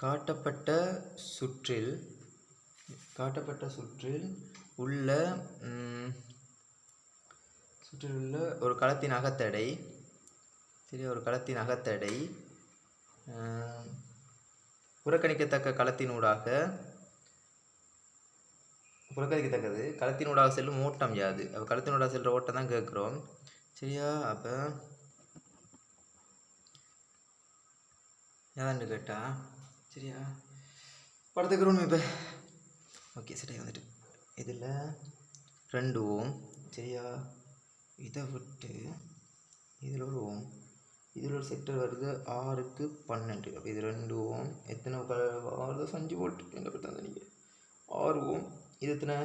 காட்டப்பட்ட சுற்றில் காட்டப்பட்ட சுற்றில் உள்ள சுற்றில் உள்ள ஒரு களத்தின் அகத்தடை. சரி ஒரு களத்தின் அகத்தடை. புறக்கணிக்கத்தக்க களத்தினூடாக புறக்கணிக்கத்தக்கது. களத்தினூடாக செல்லும் ஓட்டம் யாது. அப்போ களத்தினூடாக செல்கிற ஓட்டம் தான் கேட்குறோம். சரியா? அப்போ ஏதாண்டு கேட்டா? சரியா? படத்துக்குறோம் இப்போ. ஓகே சரி வந்துட்டு. இதில் ரெண்டு ஓம் சரியா? இதை விட்டு இதில் ஒரு ஓம். இதில் ஒரு செக்டர் வருது ஆறுக்கு பன்னெண்டு. அப்போ இது ரெண்டு ஓம். எத்தனை க- ஆறு அஞ்சு வோல்ட் என்ன பற்றி நீங்கள் ஆறு ஓம். இது எத்தனை?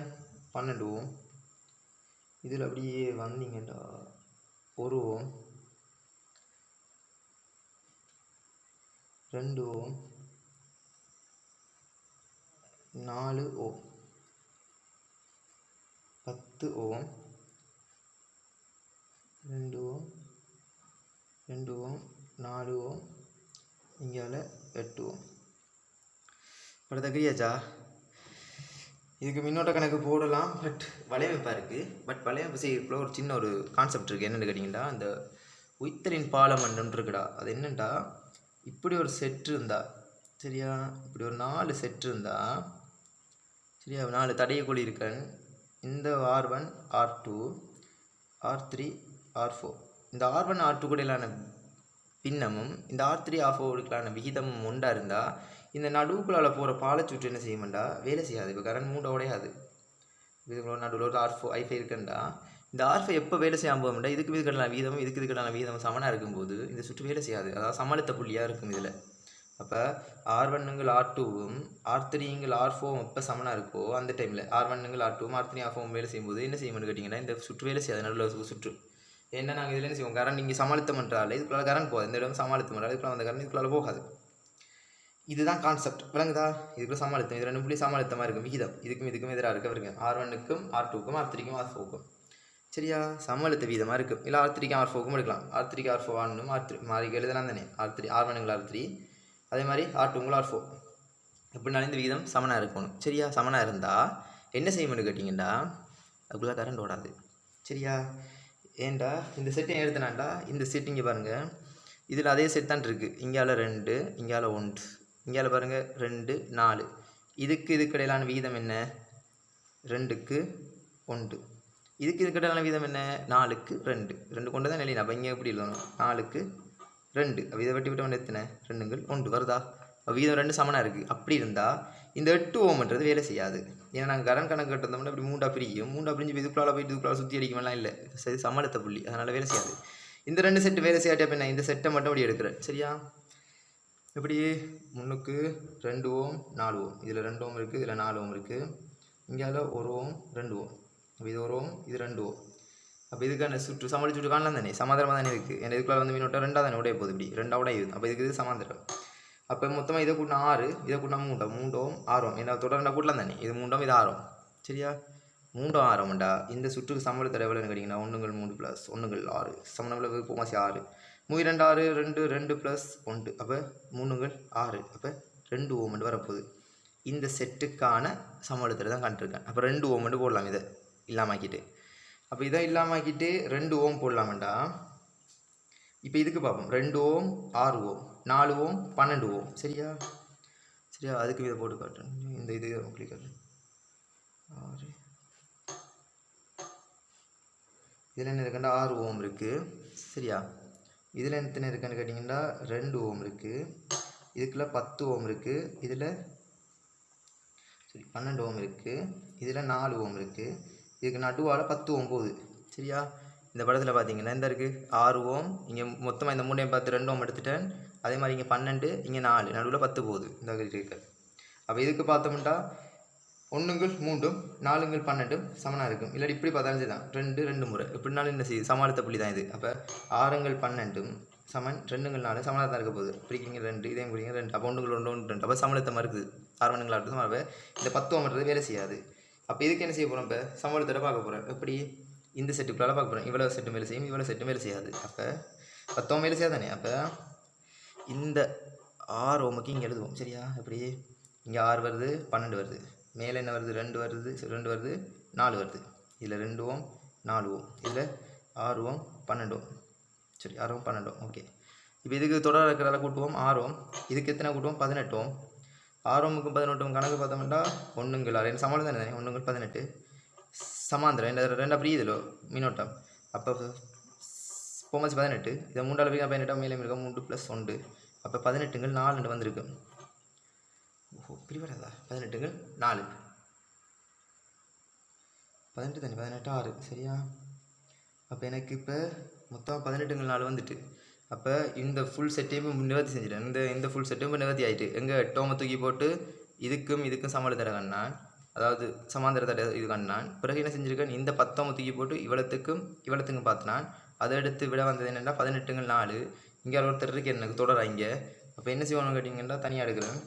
பன்னெண்டு ஓம். இதில் அப்படியே வந்தீங்கடா. ஒரு ஓம். ரெண்டு ஓம். நாலு ஓம் பத்து ஓம் ரெண்டு ஓம் ரெண்டு ஓம் நாலு ஓம் இங்கால எட்டு ஓம் இப்போ கிரியாச்சா? இதுக்கு மின்னோட்ட கணக்கு போடலாம் பட் வலையமைப்பாக இருக்குது பட் வலையமைப்பு செய்யக்குள்ள ஒரு சின்ன ஒரு கான்செப்ட் இருக்குது என்னென்னு கேட்டிங்கன்னா அந்த உய்த்தலின் பாலம் இருக்குடா அது என்னென்னா இப்படி ஒரு செட் இருந்தா சரியா? இப்படி ஒரு நாலு செட் இருந்தால் சரியா? நாலு தடையக்குழி இருக்கன் இந்த R one R two R three R four இந்த ஆர் ஒன் ஆர் டூ கூடையிலான பின்னமும் இந்த ஆர் த்ரீ ஆர் ஃபோருக்கான விகிதமும் ஒன்றா இருந்தால் இந்த நடுவுக்குள்ளால் போகிற பாலச்சுற்று என்ன செய்யுமாண்டா? வேலை செய்யாது. இப்போ கரண்ட் மூட்டை உடையாது. இதுக்குள்ள நடுவில் ஒரு ஆர் ஃபோ ஐஃபை இருக்குண்டா? இந்த ஆர்ஃபை எப்போ வேலை செய்யாமல் போகும்டா இதுக்கு இதுக்கடான வீதமும் இதுக்கு இதுக்கடான வீதம் சமனாக இருக்கும்போது இந்த சுற்று வேலை செய்யாது. அதாவது சமாளித்த புள்ளியாக இருக்கும் இதில். அப்போ ஆர் ஒன்னுங்கள் ஆர் டூவும் ஆர் த்ரீங்கள் ஆர் ஃபோவும் எப்போ சமனாக இருக்கோ அந்த டைமில் ஆர் ஒன்னுங்கள் ஆர் டூவும் ஆர் த்ரீ ஆர் ஃபோவும் வேலை செய்யும்போது என்ன செய்யணும்னு கேட்டிங்கன்னா இந்த சுற்று வேலை செய்யாது நடுவில் சுற்று. ஏன்னா நாங்கள் இதில் என்ன செய்வோம்? கரண்ட் இங்கே சமாளித்தம் பண்ணுறால இதுக்குள்ள கரண்ட் போகாது. இந்த இடம் சமாளித்தம் பண்ணுறாரு இதுக்குள்ள அந்த கரண்ட் இதுக்குள்ளால் போகாது. இதுதான் கான்செப்ட் விளங்குதா? இதுக்குள்ள சமாளித்தம். இது ரெண்டு புள்ளி சமாளித்தமாக இருக்கும் விகிதம். இதுக்கும் இதுக்கும் எதிராக இருக்க வருங்க ஆர் ஒன்னுக்கும் ஆர் டூக்கும் ஆர் த்ரீக்கும் ஆர் ஃபோக்கும் சரியா? சமாளித்த வீதமாக இருக்கும் இல்லை ஆர் த்ரீக்கும் ஆர் ஃபோக்கும் எடுக்கலாம். ஆர் த்ரீக்கு ஆர் ஃபோ ஆனும் ஆர் த்ரீ மாறி எழுதலாம் தானே. ஆர் த்ரீ ஆர் ஒன்னுங்கள் ஆர் த்ரீ அதே மாதிரி ஆர் டூங்கள் ஆர் ஃபோர் எப்படினாலும் இந்த விகிதம் சமனாக இருக்கணும். சரியா? சமனாக இருந்தால் என்ன செய்யணும்னு கேட்டிங்கன்னா அதுக்குள்ளே கரண்ட் ஓடாது. சரியா? ஏன்டா? இந்த செட்டை எடுத்தனாண்டா இந்த செட் இங்கே பாருங்கள் இதில் அதே செட் தான் இருக்குது இங்கால ரெண்டு இங்கால ஒன்று இங்கால பாருங்கள் ரெண்டு நாலு. இதுக்கு இதுக்கு இடையிலான விகிதம் என்ன? ரெண்டுக்கு ஒன்று. இதுக்கு இதுக்கு இடையிலான விகிதம் என்ன? நாலுக்கு ரெண்டு. ரெண்டு கொண்டு தான் நிலையினா அப்போ இங்கே எப்படி எழுதணும்? நாலுக்கு ரெண்டு. அப்போ இதை வெட்டி விட்டு எத்தனை? ரெண்டுங்கள். ஒன்று. வருதா? விகிதம் ரெண்டு சமனாக இருக்குது அப்படி இருந்தால் இந்த எட்டு ஓம்ன்றது வேலை செய்யாது. ஏன்னா நாங்கள் கரண்ட் கணக்கு கட்டிருந்தோம்னா இப்படி மூண்டா பிரிக்கும் மூண்டா பிரிஞ்சு இப்ப இதுக்குள்ளால போயிட்டு இதுக்குள்ளால சுற்றி அடிக்குமெல்லாம் இல்லை. சரி சமாளித்த புள்ளி. அதனால் வேலை செய்யாது. இந்த ரெண்டு செட்டு வேலை செய்யாட்டி அப்போ நான் இந்த செட்டை மட்டும் அப்படி எடுக்கிறேன் சரியா? எப்படி? முன்னுக்கு ரெண்டு ஓம் நாலு ஓம். இதில் ரெண்டு ஓம் இருக்குது இதில் நாலு ஓம் இருக்குது இங்கால ஒரு ஓம் ரெண்டு ஓம். இது ஒரு ஓம் இது ரெண்டு ஓம். அப்போ இதுக்கான சுற்று சமாளி சுற்று காணலாம் தானே? சமாதானமாக தானே இருக்குது ஏன்னா இதுக்குள்ள வந்து மீனோட்டம் ரெண்டாக தானே உடைய போகுது இப்படி. ரெண்டாக உடைய அப்போ இதுக்கு இது சமாந்திரம். அப்போ மொத்தமாக இதை கூட்டினா ஆறு இதை கூட்டினா மூண்டோம் மூண்டோம் ஆறும். ஏன்னா தொடர்ந்தா கூட்டலாம் தானே? இது மூண்டோம் இது ஆறும். சரியா? மூண்டும் ஆறும்டா. இந்த சுற்றுக்கு சமல தடவைன்னு கேட்டிங்கன்னா ஒன்றுங்கள் மூணு ப்ளஸ் ஒன்றுங்கள் ஆறு. சமணவில் போமாசி ஆறு. மூணு ரெண்டு ஆறு ரெண்டு ரெண்டு ப்ளஸ் ஒன்று. அப்போ மூணுங்கள் ஆறு. அப்போ ரெண்டு ஓமெண்ட் வரப்போகுது. இந்த செட்டுக்கான சமவெளத்தில் தான் கண்டிருக்கேன். அப்போ ரெண்டு ஓமெண்ட் போடலாம் இதை. இல்லாமாக்கிட்டு அப்போ இதை இல்லாமாக்கிட்டு ரெண்டு ஓம் போடலாமண்டா. இப்போ இதுக்கு பார்ப்போம். ரெண்டு ஓம் ஆறு ஓம் நாலு ஓம் பன்னெண்டு ஓம். சரியா? சரியா? அதுக்கு இதை போட்டு காட்டுறேன். இந்த இது கிளிக் காட்டுறேன் ஆறு. இதில் என்ன இருக்குன்னா ஆறு ஓம் இருக்குது சரியா? இதில் எத்தனை இருக்குன்னு கேட்டிங்கன்னா ரெண்டு ஓம் இருக்குது இதுக்குள்ள பத்து ஓம் இருக்குது இதில் சரி பன்னெண்டு ஓம் இருக்குது இதில் நாலு ஓம் இருக்குது இதுக்கு நடுவால் பத்து ஓம் போகுது. சரியா? இந்த படத்தில் பார்த்தீங்கன்னா இந்த இருக்குது ஆறு ஓம். இங்கே மொத்தமாக இந்த மூணையும் பார்த்து ரெண்டு ஓம் எடுத்துட்டேன். அதே மாதிரி இங்கே பன்னெண்டு இங்கே நாலு. நடுவில் பத்து போகுது இந்த இருக்கு. அப்போ இதுக்கு பார்த்தோம்னா ஒன்றுங்கள் மூன்றும் நாலுங்கள் பன்னெண்டும் சமனாக இருக்கும். இல்லாட்டி இப்படி பார்த்தாலும் தான் ரெண்டு ரெண்டு முறை. எப்படினாலும் என்ன செய்யுது? சமாளித்த புள்ளி தான் இது. அப்போ ஆறுங்கள் பன்னெண்டும் சமன் ரெண்டுங்கள் நாலு. சமனாக தான் இருக்க போகுது. பிடிக்கிங்க ரெண்டு. இதையும் பிடிங்க ரெண்டு. அப்போ ஒன்றுங்கள் ஒன்று ஒன்று ரெண்டு. அப்போ சமளித்தமாக இருக்குது. ஆறு மணிங்களாக ஆட்டு அப்போ இந்த பத்துவம்ன்றது வேலை செய்யாது. அப்போ இதுக்கு என்ன செய்ய போகிறோம் இப்போ? சமூகத்தோட பார்க்க போகிறோம் எப்படி? இந்த செட்டுக்குள்ளால பார்க்க போகிறோம் இவ்வளோ செட்டு மேலே செய்யும் இவ்வளோ செட்டு மேலே செய்யாது. அப்போ பத்தோம் மேலே செய்யாதானே? அப்போ இந்த ஆறு ஓமுக்கு இங்கே எழுதுவோம். சரியா? எப்படி? இங்கே ஆறு வருது பன்னெண்டு வருது. மேலே என்ன வருது? ரெண்டு வருது. ரெண்டு வருது நாலு வருது. இதில் ரெண்டு ஓம் நாலு ஓம். இதில் ஆறு ஓம் பன்னெண்டு ஓம். சரி ஆறு ஓம் பன்னெண்டு ஓம். ஓகே. இப்போ இதுக்கு தொடர் இருக்கிறதால கூட்டுவோம். ஆறு ஓம். இதுக்கு எத்தனை கூட்டுவோம்? பதினெட்டு ஓம். ஆறு பதினெட்டும் கணக்கு பார்த்தோம்னா ஒன்றுங்கள் ரெண்டு சமாளம் தானே ஒன்றுங்கள் பதினெட்டு. சமாந்திரம் ரெண்டு ரெண்டா பிரியுதுலோ மின்னோட்டம். அப்போ போமாச்சு பதினெட்டு. இதை மூன்றால் பிரிக்க பதினெட்டாம் மேலே இருக்க மூன்று ப்ளஸ் ஒன்று. அப்போ பதினெட்டுங்கள் நாலு வந்திருக்கு. ஓஹோ பிரிவராதா பதினெட்டுங்கள் நாலு. பதினெட்டு தானே பதினெட்டு ஆறு. சரியா? அப்போ எனக்கு இப்போ மொத்தம் பதினெட்டுங்கள் நாலு வந்துட்டு. அப்போ இந்த ஃபுல் செட்டையும் நிவர்த்தி செஞ்சிட்டேன். இந்த இந்த ஃபுல் செட்டும் இப்போ நிவர்த்தி ஆகிட்டு எங்கே டோமை தூக்கி போட்டு இதுக்கும் இதுக்கும் சமாளி தடை கண்ணான். அதாவது சமாந்தர தடை இது கண்ணான். பிறகு என்ன செஞ்சுருக்கேன்? இந்த பத்தோம தூக்கி போட்டு இவ்வளத்துக்கும் இவ்வளத்துக்கும் பார்த்தினான் அதை எடுத்து விட வந்தது என்னென்னா பதினெட்டுங்கள் நாலு. இங்கே ஒருத்தர் இருக்கு எனக்கு தொடரா இங்கே. அப்போ என்ன செய்வானு கேட்டிங்கன்னா தனியாக எடுக்கிறேன்.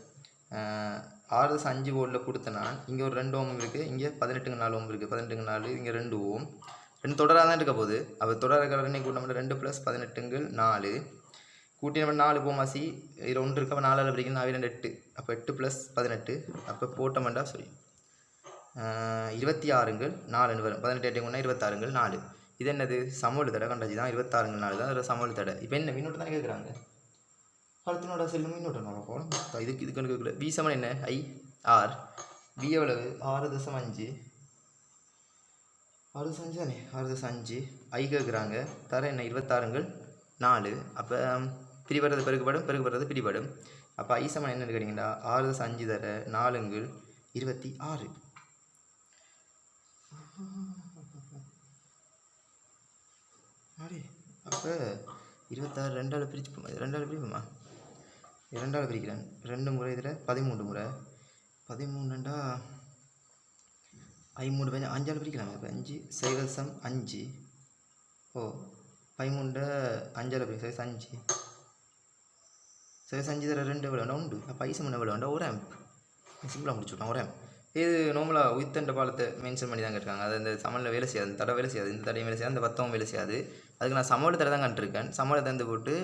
ஆறு தசம் அஞ்சு ஓடில் கொடுத்த நான் இங்கே ஒரு ரெண்டு ஓம் இருக்குது இங்கே பதினெட்டுங்க நாலு ஓம் இருக்குது பதினெட்டுங்க நாலு இங்கே ரெண்டு ஓம். ரெண்டு தொடராக தான் இருக்க போகுது. அப்போ தொடர் இருக்கிற ரெண்டு கூட்டம் ரெண்டு ப்ளஸ் பதினெட்டுங்கள் நாலு. கூட்டி நம்ம நாலு போமாசி. இதில் ஒன்று இருக்க அப்போ நாலால் பிரிக்கணும் நாலு ரெண்டு எட்டு. அப்போ எட்டு ப்ளஸ் பதினெட்டு. அப்போ போட்டோம்டா சொல்லி இருபத்தி ஆறுங்கள் நாலுன்னு வரும். பதினெட்டு எட்டு ஒன்றா இருபத்தாறுங்கள் நாலு. இது என்னது? சமவெளி தடை கண்டாச்சு தான். இருபத்தாறுங்கள் நாலு தான். அதில் தடை. இப்போ என்ன மின்னோட்டம் தானே கேட்குறாங்க? அடுத்தனோட செல்லும் மின்னோட்டம் நம்ம போகலாம் இதுக்கு இதுக்கு கேட்கல. வி சமன் என்ன? ஐ ஆர் வி எவ்வளவு? ஆறு தசம் அஞ்சு. ஆறு தசம் அஞ்சு தானே? ஆறு தசம் அஞ்சு ஐ கேட்குறாங்க தர என்ன? இருபத்தாறுங்கள். நாலு. அப்போ பிரிபடுறது பெருகுபடும் பெருகுபடுறது பிரிபடும் அப்போ ஐ சமன் என்னன்னு கேட்டிங்கன்னா ஆறு அஞ்சு தர நாலுங்கள். இருபத்தி ஆறு ஆடி அப்போ இருபத்தாறு ரெண்டாள் பிரிச்சு ரெண்டாவது பிரிப்போமா? இரண்டாள் பிரிக்கிறேன். ரெண்டு முறை இதில் பதிமூன்று முறை. பதிமூணுண்டா ஐமூணு பஞ்சு அஞ்சால் பிரிக்கலாமா இப்போ அஞ்சு சைவசம் அஞ்சு. ஓ பதிமூண்ட அஞ்சால் பிரிக்க சைவசம் அஞ்சு. சைவசம் அஞ்சு தர ரெண்டு எவ்வளோ வேண்டாம் உண்டு. அப்போ ஐசம் எவ்வளோ வேண்டாம் ஒரு ஆம்ப் சிம்பிளாக முடிச்சுட்டோம் ஒரு ஆம்ப் இது நார்மலாக உயிர்த்தண்ட பாலத்தை மென்ஷன் பண்ணி தான் கேட்டிருக்காங்க. அது அந்த சமலில் வேலை செய்யாது. இந்த தடவை வேலை செய்யாது. இந்த தடையும் வேலை செய்யாது. அந்த பத்தமும் வேலை செய்யாது. அதுக்கு நான் சமவெளி தடை தான் கண்டிருக்கேன். சமவெளி தந்து போட்டு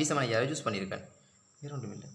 வீசமனை யாரை யூஸ் பண்ணியிருக்கேன். வேறு ஒன்றும் இல்லை.